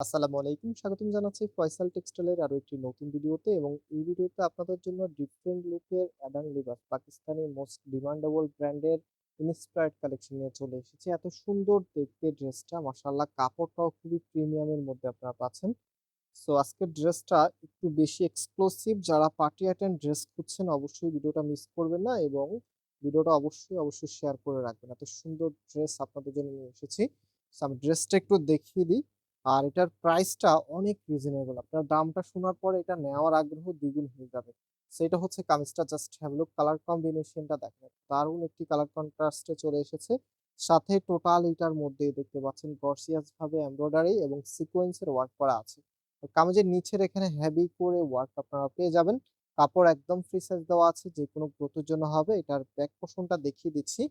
আসসালামু আলাইকুম। স্বাগতম জানাচ্ছি ফয়সাল টেক্সটাইলের আরও একটি নতুন ভিডিওতে এবং এই ভিডিওতে আপনাদের জন্য ডিফারেন্ট লুকের অ্যাডান লিবাস পাকিস্তানি মোস্ট ডিমান্ডেবল ব্র্যান্ডের ইন্সপায়ার্ড কালেকশন নিয়ে চলে এসেছে এত সুন্দর দেখতে ড্রেসটা মাশাআল্লাহ কাপড়টাও খুবই প্রিমিয়ামের মধ্যে আপনারা পাচ্ছেন। সো আজকের ড্রেসটা একটু বেশি এক্সক্লুসিভ যারা পার্টি অ্যাটেন্ড ড্রেস খুঁজছেন অবশ্যই ভিডিওটা মিস করবেন না এবং ভিডিওটা অবশ্যই, অবশ্যই শেয়ার করে রাখবেন। এত সুন্দর ড্রেস আপনাদের জন্য নিয়ে এসেছি। আমি ড্রেসটা একটু দেখিয়ে দিই। আর এটার প্রাইসটা অনেক রিজনেবল। আপনার দামটা শোনার পরে এটা নেওয়ার আগ্রহ দ্বিগুণ হয়ে যাবে। সেটা হচ্ছে কামিজটা জাস্ট হ্যাভ লুক কালার কম্বিনেশনটা দেখেন। দারুণ একটি কালার কন্ট্রাস্টে চলে এসেছে। সাথে টোটাল এটার মধ্যে দেখতে পাচ্ছেন গর্জিয়াস ভাবে এমব্রয়ডারি এবং সিকোয়েন্সের ওয়ার্ক করা আছে। কামিজের নিচের এখানে হেভি করে ওয়ার্ক আপনারা পেয়ে যাবেন। কাপড় একদম ফ্রি সাইজ দেওয়া আছে যেকোনো গ্রোথের জন্য হবে। এটার ব্যাক পোরশনটা দেখিয়ে দিচ্ছি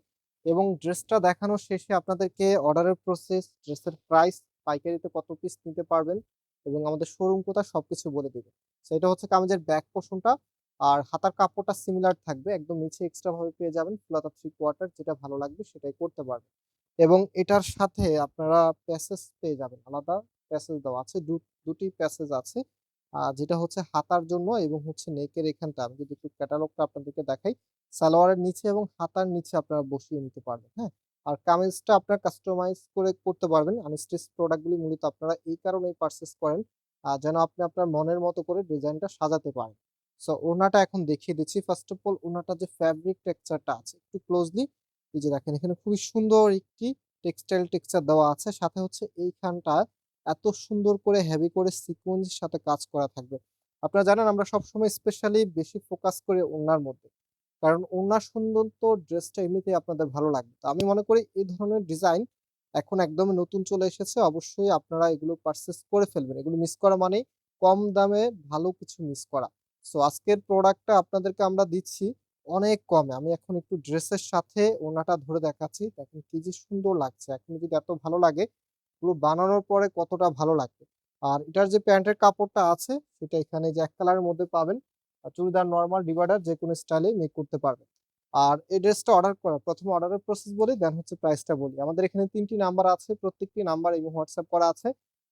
এবং ড্রেসটা দেখানোর শেষে আপনাদেরকে অর্ডারের প্রসেস, ড্রেসের প্রাইস, পাইকারিতে কত পিস নিতে পারবেন এবং আমাদের শোরুম কোথায় সবকিছু বলে দিবে। সো এটা হচ্ছে কামিজের ব্যাক পোরশনটা আর হাতার কাপড়টা সিমিলার থাকবে। একদম নিচে এক্সট্রা ভাবে পেয়ে যাবেন ফুলাতা থ্রি কোয়ার্টার যেটা ভালো লাগবে সেটাই করতে পারবেন। এবং এটার সাথে আপনারা প্যাসেজ পেয়ে যাবেন। আলাদা প্যাসেজ দেওয়া আছে। দুটি প্যাসেজ আছে। যেটা হচ্ছে হাতার জন্য এবং হচ্ছে নেকের এখানটা আমি যদি একটু ক্যাটালগটা আপনাদেরকে দেখাই। সালোয়ারের নিচে এবং হাতার নিচে আপনারা বসিয়ে নিতে পারবেন, হ্যাঁ? আর কামিজটা আপনারা কাস্টমাইজ করে করতে পারবেন। আনস্টিচ প্রোডাক্টগুলি মূলত আপনারা এই কারণেই পারচেস করেন যেন আপনি আপনার মনের মতো করে ডিজাইনটা সাজাতে পারেন। সো ওড়নাটা এখন দেখিয়ে দিচ্ছি। ফার্স্ট অফ অল ওড়নাটার যে ফেব্রিক টেক্সচারটা আছে, একটু ক্লোজলি এই যে দেখেন, এখানে খুবই সুন্দর একটি টেক্সটাইল টেক্সচার দেওয়া আছে। সাথে হচ্ছে এইখানটা এত সুন্দর করে হেভি করে সিকোয়েন্সের সাথে কাজ করা থাকবে। আপনারা জানেন, আমরা সবসময় স্পেশালি বেশি ফোকাস করি ওড়নার মধ্যে। কারণ ওনার সুন্দর তো ড্রেসটা এমনিতেই আপনাদের ভালো লাগবে। তো আমি মনে করি এই ধরনের ডিজাইন এখন একদমই নতুন চলে এসেছে। অবশ্যই আপনারা এগুলো পারচেস করে ফেলবেন। এগুলো মিস করা মানে কম দামে ভালো কিছু মিস করা। সো আজকের প্রোডাক্টটা আপনাদেরকে আমরা দিচ্ছি অনেক কমে। আমি এখন একটু ড্রেসের সাথে ওড়নাটা ধরে দেখাচ্ছি। দেখেন কি যে সুন্দর লাগছে। এখন যদি এত ভালো লাগে, এগুলো বানানোর পরে কতটা ভালো লাগবে। আর এটার যে প্যান্টের কাপড়টা আছে, সেটা এখানে যে এক কালারের মধ্যে পাবেন। চুড়িদার নরমাল ডিভাইডার যে কোনো স্টাইলে মেক করতে পারবেন। আর এই ড্রেসটা অর্ডার করা ১ম এ অর্ডারের প্রসেস বলি দেন হচ্ছে প্রাইসটা বলি। আমাদের এখানে তিনটি নাম্বার আছে। প্রত্যেকটি নাম্বার এবং হোয়াটসঅ্যাপ করা আছে।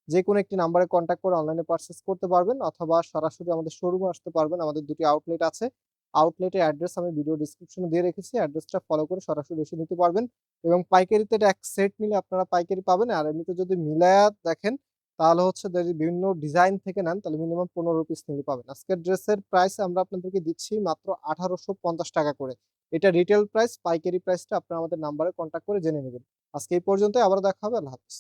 যেকোনো একটি নাম্বারে কন্ট্যাক্ট করে অনলাইনে পারচেজ করতে পারবেন, অথবা সরাসরি আমাদের শোরুমে আসতে পারবেন। আমাদের দুটি আউটলেট আছে। আউটলেটের অ্যাড্রেস আমি ভিডিও ডেসক্রিপশনে দিয়ে রেখেছি। অ্যাড্রেসটা ফলো করে সরাসরি এসে নিতে পারবেন এবং পাইকারিতে এটা এক সেট নিলে আপনারা পাইকারি পাবেন। আর এমনিতে যদি মিলায়া দেখেন তাহলে হচ্ছে যদি বিভিন্ন ডিজাইন থেকে নেন তাহলে মিনিমাম ১৫ পিস নিলে পাবেন। আজকের ড্রেসের প্রাইস আমরা আপনাদেরকে দিচ্ছি মাত্র ৳১৮৫০ করে। এটা রিটেল প্রাইস, পাইকারি প্রাইসটা আপনারা আমাদের নাম্বারে কন্ট্যাক্ট করে জেনে নেবেন আজকে এই পর্যন্ত আবার দেখা হবে। আল্লাহ হাফেজ।